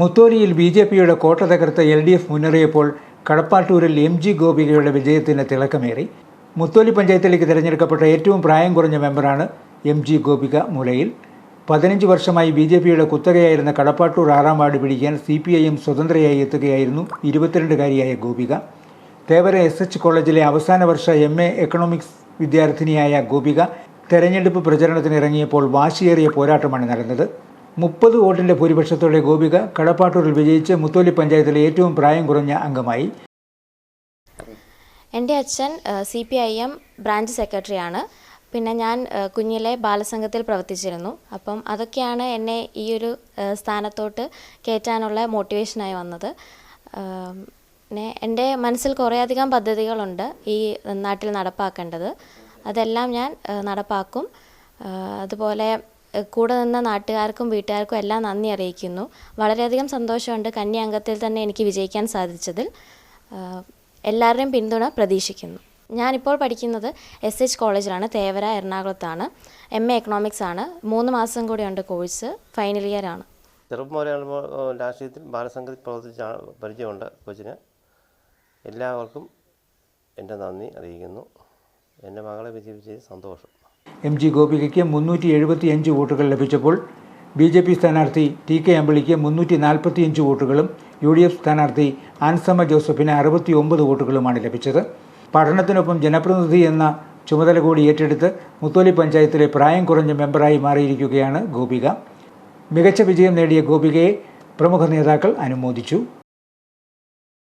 മുത്തോലിയിൽ B J പിയുടെ കോട്ട തകർത്ത എൽ ഡി എഫ് മുന്നേറിയപ്പോൾ കടപ്പാട്ടൂരിൽ എം ജി ഗോപികയുടെ വിജയത്തിന് തിളക്കമേറി. മുത്തോലി പഞ്ചായത്തിലേക്ക് തിരഞ്ഞെടുക്കപ്പെട്ട ഏറ്റവും പ്രായം കുറഞ്ഞ മെമ്പറാണ് എം ജി ഗോപിക മുലയിൽ. പതിനഞ്ച് വർഷമായി ബി ജെ പിയുടെ കുത്തകയായിരുന്ന കടപ്പാട്ടൂർ ആറാം വാർഡ് പിടിക്കാൻ സി പി ഐ എം സ്വതന്ത്രയായി എത്തുകയായിരുന്നു ഇരുപത്തിരണ്ടുകാരിയായ ഗോപിക. തേവര എസ് എച്ച് കോളേജിലെ അവസാന വർഷ എം എ എക്കണോമിക്സ് വിദ്യാർത്ഥിനിയായ ഗോപിക തെരഞ്ഞെടുപ്പ് പ്രചരണത്തിനിറങ്ങിയപ്പോൾ വാശിയേറിയ പോരാട്ടമാണ് നടന്നത്. മുപ്പത് വോട്ടിന്റെ ഭൂരിപക്ഷത്തോടെ ഗോപിക കടപ്പാട്ടൂരിൽ വിജയിച്ച് മുത്തോലി പഞ്ചായത്തിലെ ഏറ്റവും പ്രായം കുറഞ്ഞ അംഗമായി. എന്റെ അച്ഛൻ C P I M branch സെക്രട്ടറിയാണ്. പിന്നെ ഞാൻ കുഞ്ഞിലെ ബാലസംഘത്തിൽ പ്രവർത്തിച്ചിരുന്നു. അപ്പം അതൊക്കെയാണ് എന്നെ ഈ ഒരു സ്ഥാനത്തോട്ട് കയറ്റാനുള്ള മോട്ടിവേഷനായി വന്നത്. പിന്നെ എന്റെ മനസ്സിൽ കുറേയധികം പദ്ധതികളുണ്ട് ഈ നാട്ടിൽ നടപ്പാക്കേണ്ടത്. അതെല്ലാം ഞാൻ നടപ്പാക്കും. അതുപോലെ കൂടെ നിന്ന നാട്ടുകാർക്കും വീട്ടുകാർക്കും എല്ലാം നന്ദി അറിയിക്കുന്നു. വളരെയധികം സന്തോഷമുണ്ട് കന്നി അംഗത്തിൽ തന്നെ എനിക്ക് വിജയിക്കാൻ സാധിച്ചതിൽ. എല്ലാവരുടെയും പിന്തുണ പ്രതീക്ഷിക്കുന്നു. ഞാനിപ്പോൾ പഠിക്കുന്നത് എസ് എച്ച് കോളേജിലാണ് തേവര എറണാകുളത്താണ്. എം എ എക്കണോമിക്സ് ആണ്. മൂന്ന് മാസം കൂടിയുണ്ട് കോഴ്സ് ഫൈനൽ ഇയർ ആണ്. ചെറുപ്പം മുതലേ രാഷ്ട്രീയത്തിൽ ബാലസംഘത്തിൽ പ്രവർത്തിച്ച പരിചയമുണ്ട് കൊച്ചിന്. എല്ലാവർക്കും എന്റെ നന്ദി അറിയിക്കുന്നു. എന്റെ മകളെ വിജയിപ്പിച്ചതിൽ സന്തോഷം. എം ജി ഗോപികയ്ക്ക് മുന്നൂറ്റി എഴുപത്തിയഞ്ച് വോട്ടുകൾ ലഭിച്ചപ്പോൾ ബി ജെ പി സ്ഥാനാർത്ഥി ടി കെ അമ്പിളിക്ക് മുന്നൂറ്റി നാൽപ്പത്തിയഞ്ച് വോട്ടുകളും യു ഡി എഫ് സ്ഥാനാർത്ഥി ആൻസമ്മ ജോസഫിന് അറുപത്തി ഒമ്പത് വോട്ടുകളുമാണ് ലഭിച്ചത്. പഠനത്തിനൊപ്പം ജനപ്രതിനിധി എന്ന ചുമതല കൂടി ഏറ്റെടുത്ത് മുത്തോലി പഞ്ചായത്തിലെ പ്രായം കുറഞ്ഞ മെമ്പറായി മാറിയിരിക്കുകയാണ് ഗോപിക. മികച്ച വിജയം നേടിയ ഗോപികയെ പ്രമുഖ നേതാക്കൾ അനുമോദിച്ചു.